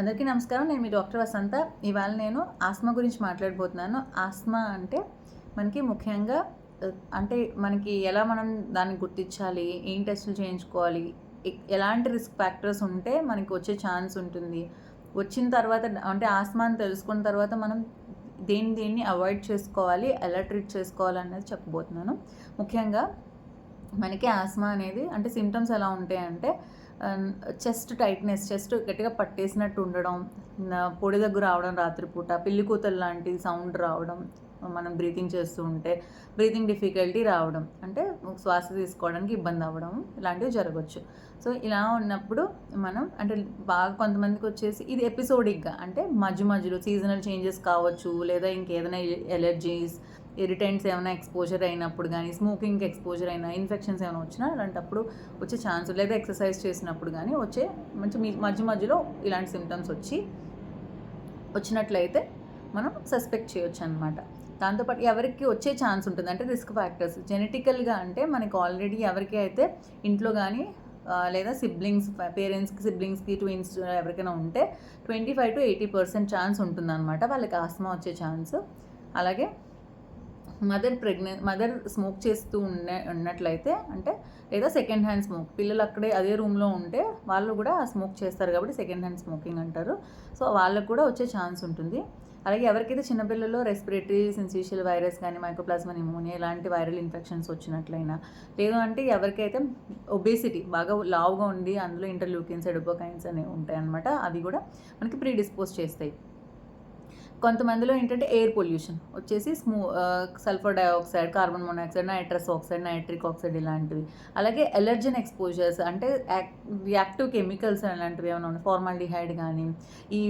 అందరికీ నమస్కారం. నేను మీ డాక్టర్ వసంత. ఇవాళ నేను ఆస్మా గురించి మాట్లాడబోతున్నాను. ఆస్మా అంటే మనకి ముఖ్యంగా అంటే మనకి ఎలా మనం దాన్ని గుర్తించాలి ఏం టెస్టులు చేయించుకోవాలి ఎలాంటి రిస్క్ ఫ్యాక్టర్స్ ఉంటే మనకి వచ్చే ఛాన్స్ ఉంటుంది. వచ్చిన తర్వాత అంటే ఆస్మా అని తెలుసుకున్న తర్వాత మనం దేని దేన్ని అవాయిడ్ చేసుకోవాలి ఎలా ట్రీట్ చేసుకోవాలి అనేది చెప్పబోతున్నాను. ముఖ్యంగా మనకి ఆస్మా అనేది అంటే సిమ్టమ్స్ ఎలా ఉంటాయి అంటే చెస్ట్ టైట్నెస్ చెస్ట్ గట్టిగా పట్టేసినట్టు ఉండడం పొడి దగ్గర రావడం రాత్రిపూట పిల్లి కూతలు లాంటి సౌండ్ రావడం మనం బ్రీతింగ్ చేస్తూ ఉంటే బ్రీతింగ్ డిఫికల్టీ రావడం అంటే శ్వాస తీసుకోవడానికి ఇబ్బంది అవ్వడం ఇలాంటివి జరగవచ్చు సో ఇలా ఉన్నప్పుడు మనం అంటే బాగా కొంతమందికి వచ్చేసి ఇది ఎపిసోడిక్గా అంటే మధ్య మధ్యలో సీజనల్ చేంజెస్ కావచ్చు లేదా ఇంకేదైనా ఎలర్జీస్ ఇరిటెంట్స్ ఏమైనా ఎక్స్పోజర్ అయినప్పుడు కానీ స్మోకింగ్కి ఎక్స్పోజర్ అయినా ఇన్ఫెక్షన్స్ ఏమైనా వచ్చినా అలాంటప్పుడు వచ్చే ఛాన్స్ లేదా ఎక్సర్సైజ్ చేసినప్పుడు కానీ వచ్చే మంచి మధ్య మధ్యలో ఇలాంటి సిమ్టమ్స్ వచ్చి వచ్చినట్లయితే మనం సస్పెక్ట్ చేయొచ్చు అనమాట దాంతోపాటు ఎవరికి వచ్చే ఛాన్స్ ఉంటుంది? అంటే రిస్క్ ఫ్యాక్టర్స్ జెనెటికల్గా అంటే మనకి ఆల్రెడీ ఎవరికి అయితే ఇంట్లో కానీ లేదా సిబ్లింగ్స్ పేరెంట్స్కి సిబ్లింగ్స్కి ట్విన్స్ ఎవరికైనా ఉంటే twenty five to eighty percent chance ఉంటుందన్నమాట. వాళ్ళకి ఆస్మా వచ్చే ఛాన్స్ అలాగే మదర్ ప్రెగ్నెంట్ మదర్ స్మోక్ చేస్తూ ఉండే ఉన్నట్లయితే అంటే లేదా సెకండ్ హ్యాండ్ స్మోక్. పిల్లలు అక్కడే అదే రూమ్లో ఉంటే వాళ్ళు కూడా స్మోక్ చేస్తారు కాబట్టి సెకండ్ హ్యాండ్ స్మోకింగ్ అంటారు. సో వాళ్ళకు కూడా వచ్చే ఛాన్స్ ఉంటుంది. అలాగే ఎవరికైతే చిన్నపిల్లల్లో రెస్పిరేటరీ సెన్సిషియల్ వైరస్ కానీ మైక్రోప్లాస్మా నిమోనియా ఇలాంటి వైరల్ ఇన్ఫెక్షన్స్ వచ్చినట్లయినా లేదు అంటే ఎవరికైతే ఒబేసిటీ బాగా లావుగా ఉండి అందులో ఇంటర్లూకిన్స్ ఎడుపోకైన్స్ అనేవి ఉంటాయి అనమాట అవి కూడా మనకి ప్రీడిస్పోజ్ చేస్తాయి. కొంతమందిలో ఏంటంటే ఎయిర్ పొల్యూషన్ వచ్చేసి స్మూ sulphur dioxide carbon monoxide nitrous oxide nitric oxide ఇలాంటివి. అలాగే ఎలర్జన్ ఎక్స్పోజర్స్ అంటే యాక్టివ్ కెమికల్స్ అలాంటివి ఏమైనా ఉన్నాయి? ఫార్మాలిడిహైడ్ కానీ ఈ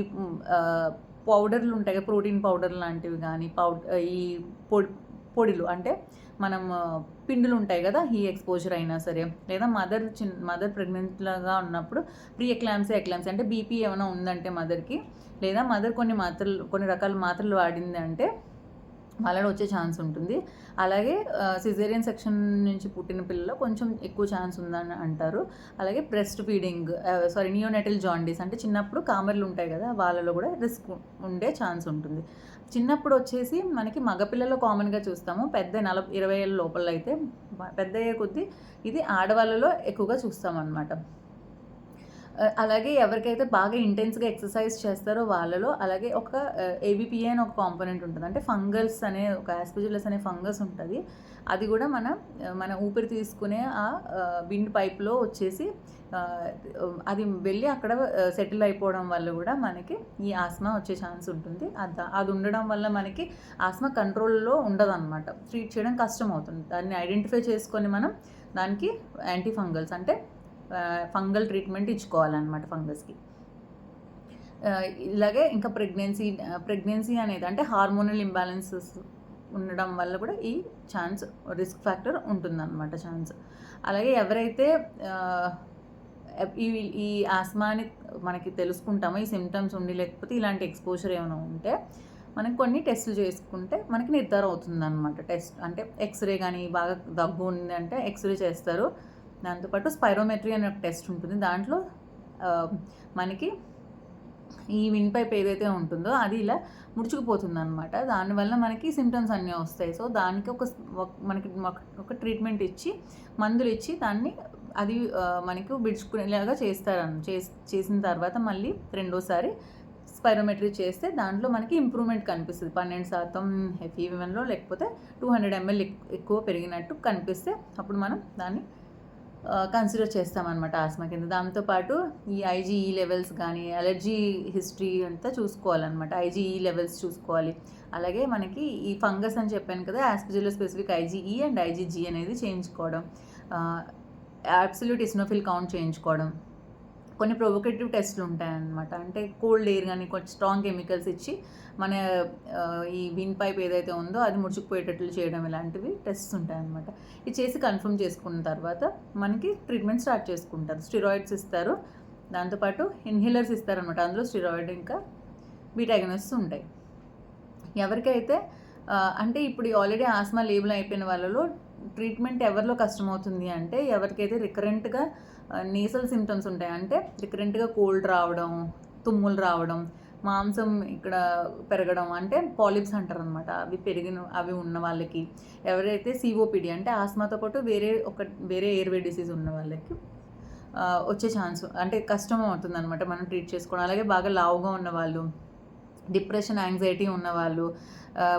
పౌడర్లు ఉంటాయి ప్రోటీన్ పౌడర్ లాంటివి కానీ పౌడర్ ఈ పొడి పొడిలు అంటే మనం పిండులు ఉంటాయి కదా ఈ ఎక్స్పోజర్ అయినా సరే లేదా మదర్ చిన్ మదర్ ప్రెగ్నెంట్లాగా ఉన్నప్పుడు ప్రీ ఎక్లామ్సీ ఎక్లామ్సీ అంటే బీపీ ఏమైనా ఉందంటే మదర్కి లేదా మదర్ కొన్ని మాత్రలు కొన్ని రకాల మాత్రలు వాడింది అంటే వాళ్ళలో వచ్చే ఛాన్స్ ఉంటుంది. అలాగే సిజేరియన్ సెక్షన్ నుంచి పుట్టిన పిల్లలు కొంచెం ఎక్కువ ఛాన్స్ ఉందని అంటారు. అలాగే breast feeding sorry neonatal jaundice అంటే చిన్నప్పుడు కామర్లు ఉంటాయి కదా వాళ్ళలో కూడా రిస్క్ ఉండే ఛాన్స్ ఉంటుంది. చిన్నప్పుడు వచ్చేసి మనకి మగపిల్లల్లో కామన్గా చూస్తాము. పెద్ద నలభై ఇరవై ఏళ్ళ లోపల అయితే పెద్ద అయ్యే కొద్దీ ఇది ఆడవాళ్ళలో ఎక్కువగా చూస్తాం అన్నమాట అలాగే ఎవరికైతే బాగా ఇంటెన్స్గా ఎక్సర్సైజ్ చేస్తారో వాళ్ళలో అలాగే ఒక ఏబిపిఏ అని ఒక కాంపోనెంట్ ఉంటుంది. అంటే ఫంగల్స్ అనే ఒక యాస్పిజులస్ అనే ఫంగస్ ఉంటుంది. అది కూడా మన మన ఊపిరి తీసుకునే ఆ విండ్ పైప్లో వచ్చేసి అది వెళ్ళి అక్కడ సెటిల్ అయిపోవడం వల్ల కూడా మనకి ఈ ఆస్మా వచ్చే ఛాన్స్ ఉంటుంది. అది అది ఉండడం వల్ల మనకి ఆస్మా కంట్రోల్లో ఉండదన్నమాట. ట్రీట్ చేయడం కష్టం అవుతుంది. దాన్ని ఐడెంటిఫై చేసుకొని మనం దానికి యాంటీ ఫంగల్స్ అంటే ఫంగల్ ట్రీట్మెంట్ ఇచ్చుకోవాలన్నమాట ఫంగస్కి. ఇలాగే ఇంకా ప్రెగ్నెన్సీ ప్రెగ్నెన్సీ అనేది అంటే హార్మోనల్ ఇంబ్యాలెన్సెస్ ఉండడం వల్ల కూడా ఈ ఛాన్స్ రిస్క్ ఫ్యాక్టర్ ఉంటుందన్నమాట ఛాన్స్. అలాగే ఎవరైతే ఈ ఈ ఆస్మాని మనకి తెలుసుకుంటామో ఈ సిమ్టమ్స్ ఉండి లేకపోతే ఇలాంటి ఎక్స్పోజర్ ఏమైనా ఉంటే మనకి కొన్ని టెస్టులు చేసుకుంటే మనకి నిర్ధారం అవుతుంది అనమాట టెస్ట్ అంటే ఎక్స్రే కానీ బాగా దగ్గు ఉంది అంటే ఎక్స్రే చేస్తారు. దాంతోపాటు స్పైరోమెట్రీ అనే ఒక టెస్ట్ ఉంటుంది. దాంట్లో మనకి ఈ విన్ పైప్ ఏదైతే ఉంటుందో అది ఇలా ముడుచుకుపోతుంది అనమాట దానివల్ల మనకి సిమ్టమ్స్ అన్నీ వస్తాయి. సో దానికి ఒక మనకి ఒక- ట్రీట్మెంట్ ఇచ్చి మందులు ఇచ్చి దాన్ని అది మనకి విడుచుకునేలాగా చేస్తారు చేసి చేసిన తర్వాత మళ్ళీ రెండోసారి స్పైరోమెట్రీ చేస్తే దాంట్లో మనకి ఇంప్రూవ్మెంట్ కనిపిస్తుంది. పన్నెండు శాతం హెఫీవెన్లో లేకపోతే టూ హండ్రెడ్ ఎంఎల్ ఎక్కువ పెరిగినట్టు కనిపిస్తే అప్పుడు మనం దాన్ని కన్సిడర్ చేస్తామన్నమాట ఆస్మా కింద. దాంతోపాటు ఈ ఐజీఈ లెవెల్స్ కానీ అలర్జీ హిస్టరీ అంతా చూసుకోవాలన్నమాట. ఐజీఈ లెవెల్స్ చూసుకోవాలి. అలాగే మనకి ఈ ఫంగస్ అని చెప్పాను కదా aspergillus specific IgE and IgG అనేది చేయించుకోవడం. అబ్సల్యూట్ ఇస్నోఫిల్ కౌంట్ చేయించుకోవడం. కొన్ని ప్రొవోకేటివ్ టెస్ట్లు ఉంటాయన్నమాట. అంటే కోల్డ్ ఎయిర్ కానీ కొంచెం స్ట్రాంగ్ కెమికల్స్ ఇచ్చి మన ఈ విన్ పైప్ ఏదైతే ఉందో అది ముడుచుకుపోయేటట్లు చేయడం ఇలాంటివి టెస్ట్స్ ఉంటాయన్నమాట. ఇది చేసి కన్ఫర్మ్ చేసుకున్న తర్వాత మనకి ట్రీట్మెంట్ స్టార్ట్ చేసుకుంటారు. స్టిరాయిడ్స్ ఇస్తారు. దాంతోపాటు ఇన్హేలర్స్ ఇస్తారనమాట అందులో స్టిరాయిడ్ ఇంకా బీటాగనస్ ఉంటాయి. ఎవరికైతే అంటే ఇప్పుడు ఆల్రెడీ ఆస్మా లేబుల్ అయిపోయిన వాళ్ళలో ట్రీట్మెంట్ ఎవరిలో కష్టమవుతుంది అంటే ఎవరికైతే రికరెంట్గా నేసల్ సిమ్టమ్స్ ఉంటాయి అంటే రికరెంట్గా కోల్డ్ రావడం తుమ్ములు రావడం మాంసం ఇక్కడ పెరగడం అంటే పాలిప్స్ అంటారు అనమాట అవి పెరిగిన అవి ఉన్న వాళ్ళకి. ఎవరైతే సిఓపిడి అంటే ఆస్మాతో పాటు వేరే ఒక వేరే ఎయిర్వే డిసీజ్ ఉన్న వాళ్ళకి వచ్చే ఛాన్స్ అంటే కష్టం అవుతుంది అనమాట మనం ట్రీట్ చేసుకోవడం. అలాగే బాగా లావుగా ఉన్న వాళ్ళు డిప్రెషన్ యాంగ్జైటీ ఉన్నవాళ్ళు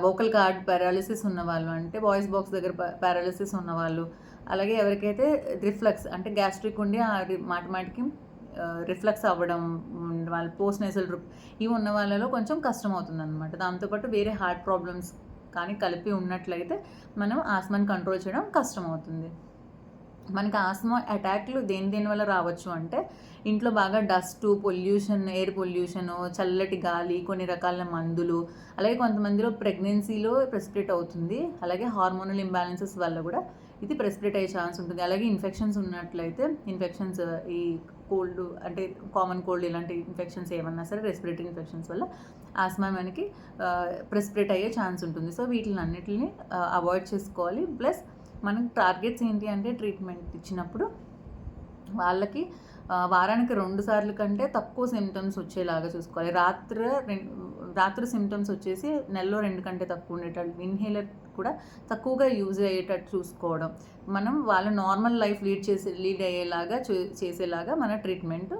వోకల్ కార్డ్ పారాలిసిస్ ఉన్నవాళ్ళు అంటే వాయిస్ బాక్స్ దగ్గర పారాలిసిస్ ఉన్నవాళ్ళు. అలాగే ఎవరికైతే రిఫ్లెక్స్ అంటే గ్యాస్ట్రిక్ ఉండి ఆ మాటిమాటికి రిఫ్లెక్స్ మాటికి అవ్వడం ఉమ్, వాళ్ళ పోస్ట్ నేసల్ డ్రిప్ ఇవి ఉన్న వాళ్ళలో కొంచెం కష్టం అవుతుంది అనమాట దాంతోపాటు వేరే హార్ట్ ప్రాబ్లమ్స్ కానీ కలిపి ఉన్నట్లయితే మనం ఆస్మాన్ కంట్రోల్ చేయడం కష్టం అవుతుంది మనకి ఆస్మా అటాక్లు దేని దేని వల్ల రావచ్చు అంటే ఇంట్లో బాగా డస్ట్ పొల్యూషన్ ఎయిర్ పొల్యూషన్ చల్లటి గాలి కొన్ని రకాల మందులు అలాగే కొంతమందిలో ప్రెగ్నెన్సీలో ప్రెసిపిరేట్ అవుతుంది. అలాగే హార్మోనల్ ఇంబ్యాలెన్సెస్ వల్ల కూడా ఇది ప్రెసిపిరేట్ అయ్యే ఛాన్స్ ఉంటుంది. అలాగే ఇన్ఫెక్షన్స్ ఉన్నట్లయితే ఇన్ఫెక్షన్స్ ఈ కోల్డ్ అంటే కామన్ కోల్డ్ ఇలాంటి ఇన్ఫెక్షన్స్ ఏమన్నా సరే రెస్పిరేటరీ ఇన్ఫెక్షన్స్ వల్ల ఆస్మా మనకి ప్రెసిపిరేట్ అయ్యే ఛాన్స్ ఉంటుంది. సో వీటిని అన్నిటిని అవాయిడ్ చేసుకోవాలి. ప్లస్ మనం టార్గెట్స్ ఏంటి అంటే ట్రీట్మెంట్ ఇచ్చినప్పుడు వాళ్ళకి వారానికి రెండు సార్లు కంటే తక్కువ సిమ్టమ్స్ వచ్చేలాగా చూసుకోవాలి. రాత్రి రెం- రాత్రి సిమ్టమ్స్ వచ్చేసి నెలలో రెండు కంటే తక్కువ ఉండేటట్టు ఇన్హేలర్ కూడా తక్కువగా యూజ్ అయ్యేటట్టు చూసుకోవడం. మనం వాళ్ళ నార్మల్ లైఫ్ లీడ్ చేసే లీడ్ అయ్యేలాగా చేసేలాగా మన ట్రీట్మెంట్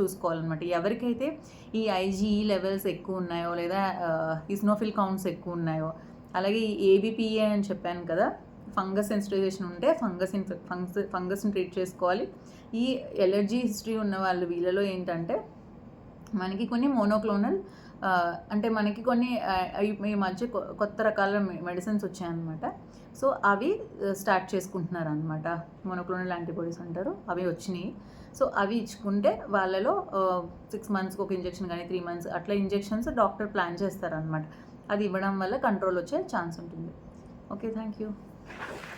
చూసుకోవాలన్నమాట. ఎవరికైతే ఈ ఐజీఈ లెవెల్స్ ఎక్కువ ఉన్నాయో లేదా ఇస్నోఫిల్ కౌంట్స్ ఎక్కువ ఉన్నాయో అలాగే ఈ ఏబిపిఏ అని చెప్పాను కదా ఫంగస్ సెన్సిటైజేషన్ ఉంటే ఫంగస్ ఇన్ఫె ఫంగస్ ఫంగస్ని ట్రీట్ చేసుకోవాలి. ఈ ఎలర్జీ హిస్టరీ ఉన్న వాళ్ళు వీళ్ళలో ఏంటంటే మనకి కొన్ని మోనోక్లోనల్ అంటే మనకి కొన్ని ఈ- మధ్య కొ- కొత్త రకాల మెడిసిన్స్ వచ్చాయన్నమాట. సో అవి స్టార్ట్ చేసుకుంటున్నారు అనమాట మోనోక్లోనల్ యాంటీబాడీస్ అంటారు. అవి వచ్చినాయి. సో అవి ఇచ్చుకుంటే వాళ్ళలో సిక్స్ మంత్స్కి ఒక ఇంజెక్షన్ కానీ త్రీ మంత్స్ అట్లా ఇంజెక్షన్స్ డాక్టర్ ప్లాన్ చేస్తారనమాట అది ఇవ్వడం వల్ల కంట్రోల్ వచ్చే ఛాన్స్ ఉంటుంది. Okay thank you. Thank you.